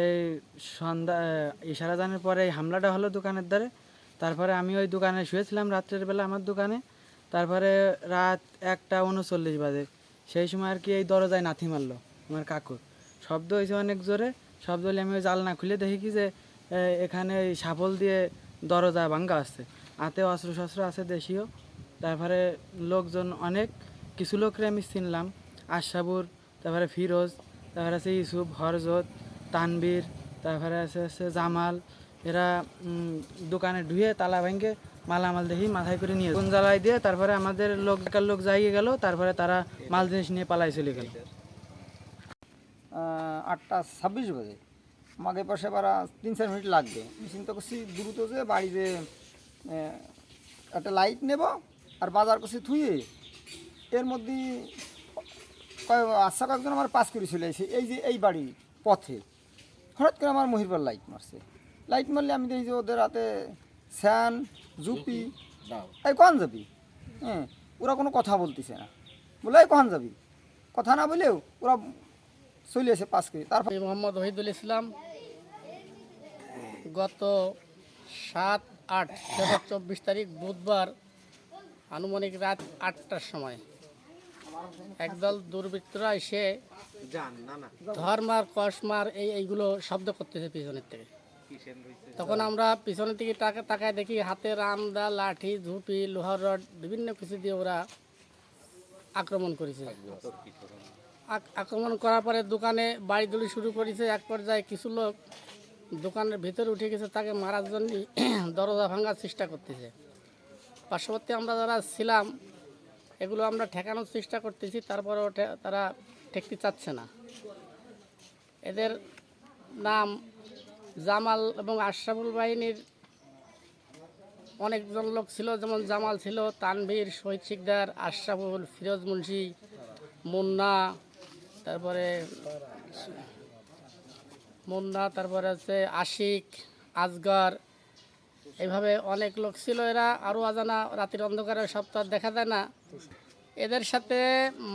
এই সন্ধ্যা ইশারা জানার পরে এই হামলাটা হলো দোকানের দ্বারে। তারপরে আমি ওই দোকানে শুয়েছিলাম রাত্রের বেলা আমার দোকানে। তারপরে রাত একটা উনচল্লিশ বাজে। সেই সময় আর কি এই দরজায় নাথি মারলো আমার কাকুর শব্দ হয়েছে অনেক জোরে। শব্দ হলে আমি ওই জালনা খুলে দেখি কি যে এখানে সাফল দিয়ে দরজা ভাঙ্গা আসছে হাতে অস্ত্র শস্ত্র আছে দেশীয়। তারপরে লোকজন অনেক। কিছু লোকরে আমি চিনলাম। আশাবুর তারপরে ফিরোজ তারপরে আছে ইউসুফ, হরজত তানবীর তারপরে আছে আছে জামাল। এরা দোকানে ঢুয়ে তালা ভেঙে মালামাল দেখি মাথায় করে নিয়ে কোন জ্বালাই দিয়ে তারপরে আমাদের লোক লোক যাইয়ে গেল, তারপরে তারা মাল জিনিস নিয়ে পালাই চলে গেল। আটটা ছাব্বিশ বাজে। আমাকে পাশে বারা তিন চার মিনিট লাগবে। আমি চিন্তা করছি দ্রুত যে বাড়ি যে একটা লাইট নেব, আর বাজার করছি থুয়ে। এর মধ্যে কয় আচ্ছা কয়েকজন আমার পাস করে চলে আসে এই যে এই বাড়ি পথে। হঠাৎ করে আমার মহিরবার লাইট মারছে। লাইট মারলে আমি দেখি যে ওদের হাতে স্যান জুপি এই কখন যাবি হ্যাঁ ওরা কোনো কথা বলতেছে না। বলে এই কখন যাবি কথা না বলেও ওরা চলে এসে পাস করে। তারপর মোহাম্মদ ওহিদুল ইসলাম। গত সাত আট চব্বিশ তারিখ বুধবার আনুমানিক রাত আটটার সময় একদল দুর্বৃত্তরা এসে ধর্মার কসমার এই এইগুলো শব্দ করতেছে পিছনের থেকে। তখন আমরা পিছনের দিকে তাকায় দেখি হাতে রামদা লাঠি ঝুপি লোহার রড বিভিন্ন কিছু দিয়ে ওরা আক্রমণ করেছে। আক- আক্রমণ করার পরে দোকানে বাড়ি দড়ি শুরু করেছে। এক পর্যায়ে কিছু লোক দোকানের ভিতরে উঠে গেছে তাকে মারার জন্য দরজা ভাঙার চেষ্টা করতেছে। পার্শ্ববর্তী আমরা যারা ছিলাম এগুলো আমরা ঠেকানোর চেষ্টা করতেছি, তারপরেও তারা ঠেকতে চাচ্ছে না। এদের নাম জামাল এবং আশরাফুল বাহিনীর অনেকজন লোক ছিল, যেমন জামাল ছিল, তানভীর, শহীদ শিকদার, আশরাফুল, ফিরোজ মুন্সি, মুন্না, তারপরে মুন্না, তারপরে আছে আশিক, আজগর এইভাবে অনেক লোক ছিল এরা, আরও অজানা রাতের অন্ধকারে সপ্তাহ দেখা যায় না। এদের সাথে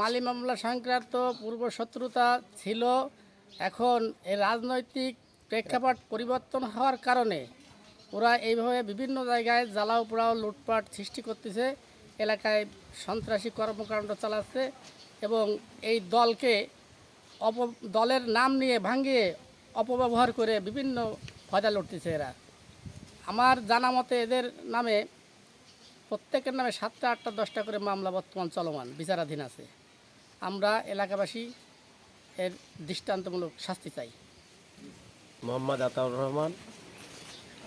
মালি মামলা সংক্রান্ত পূর্ব শত্রুতা ছিল। এখন এই রাজনৈতিক প্রেক্ষাপট পরিবর্তন হওয়ার কারণে ওরা এইভাবে বিভিন্ন জায়গায় জ্বালাও পোড়াও লুটপাট সৃষ্টি করতেছে। এলাকায় সন্ত্রাসী কর্মকাণ্ড চালাচ্ছে এবং এই দলকে অপ, দলের নাম নিয়ে ভাঙিয়ে অপব্যবহার করে বিভিন্ন ফয়দা লুটতেছে এরা। আমার জানা মতে এদের নামে, প্রত্যেকের নামে সাতটা, আটটা, দশটা করে মামলা বর্তমান চলমান, বিচারাধীন আছে। আমরা এলাকাবাসী এর দৃষ্টান্তমূলক শাস্তি চাই। মোহাম্মদ আতাউর রহমান,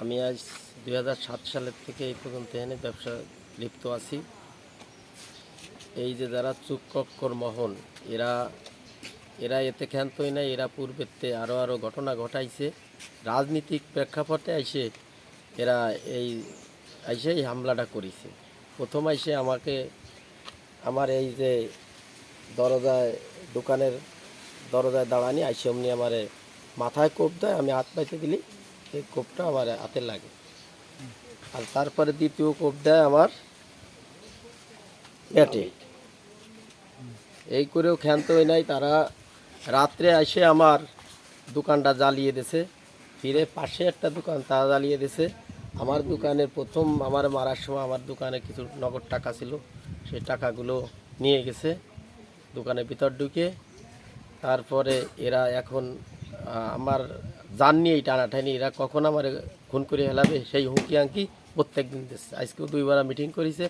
আমি আজ দু হাজার সাত সালের থেকে এই পর্যন্ত এখানে ব্যবসা লিপ্ত আছি। এই যে যারা চুক্কর মহল এরা এরা এতে ক্ষান্তই নাই, এরা পূর্বেতে আরও আরও ঘটনা ঘটাইছে। রাজনীতিক প্রেক্ষাপটে এসে এরা এই এসে এই হামলাটা করেছে। প্রথম এসে আমাকে, আমার এই যে দরজায়, দোকানের দরজায় দাঁড়ানি, আইসে অমনি আমারে মাথায় কোপ দেয়, আমি হাত পাইতে দিলি এই কোপটা আমার হাতে লাগে। আর তারপরে দ্বিতীয় কোপ দেয় আমার পেটে। এই করেও ক্ষান্ত হয় নাই, তারা রাত্রে এসে আমার দোকানটা জ্বালিয়ে দিছে। ফিরে পাশে একটা দোকান তা জ্বালিয়ে দিছে। আমার দোকানের প্রথম আমার মারার সময় আমার দোকানে কিছু নগদ টাকা ছিল। সেই টাকাগুলো নিয়ে গেছে। দোকানের ভিতর ঢুকে তারপরে এরা এখন আমার জান নিয়েই টানাটানি এরা কখন আমার খুন করে হেলাবে সেই হুঁকি আঙ্কি প্রত্যেক দিন দিচ্ছে। আজকেও দুইবার মিটিং করেছে।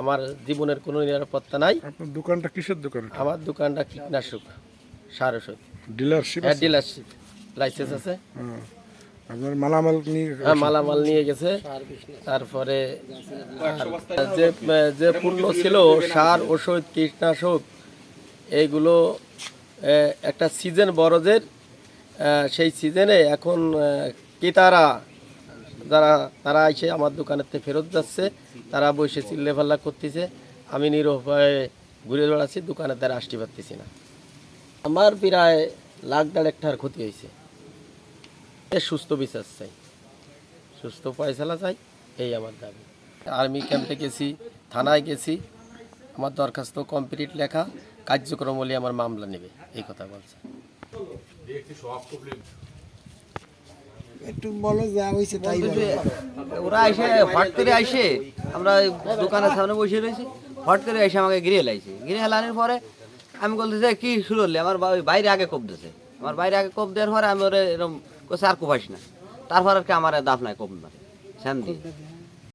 আমার জীবনের কোনো নিরাপত্তা নাই। আপনার দোকানটা কিসের দোকান আমার দোকানটা কীটনাশক সার ওষুধ। ডিলারশিপ হ্যাঁ ডিলারশিপ। লাইসেন্স আছে। আপনার মালামাল নিয়ে হ্যাঁ মালামাল নিয়ে গেছে। তারপরে যে যে পূর্ণ ছিল, সার ওষুধ কীটনাশক, এইগুলো একটা সিজন বরজের সেই সিজনে এখন ক্রেতারা যারা, তারা এসে আমার দোকানের থেকে ফেরত যাচ্ছে। তারা বসে চিল্লেফাল্লা করতেছে। আমি নিরুপায়ে ঘুরে বেড়াচ্ছি দোকানের দ্বারা আসতে পারতেছি না। আমার প্রায় লাখ দেড় একটার ক্ষতি হয়েছে। এ সুস্থ বিচার চাই। সুস্থ পয়সালা চাই এই আমার দাবি। আর্মি ক্যাম্পে গেছি থানায় গেছি আমার দরখাস্ত কমপ্লিট লেখা কার্যক্রম হলে আমার মামলা নেবে এই কথা বলছে। একটু বলো যা হয়েছে তাই ওরা এসে হট করে আইসে আমরা দোকানের সামনে বসে রয়েছি হট করে এসে আমাকে গিরে লাইছে গিরে হেলানোর পরে আমি বলতেছি যে কি শুরু হলে? আমার বাইরে আগে কোপ দিয়েছে আমার বাইরে আগে কোপ দেওয়ার পরে আমি ওরা এরকম কোথায় আর কোপাইস না। তারপর আর কি আমার দাফ নাই কোপ মারে স্যান দিয়ে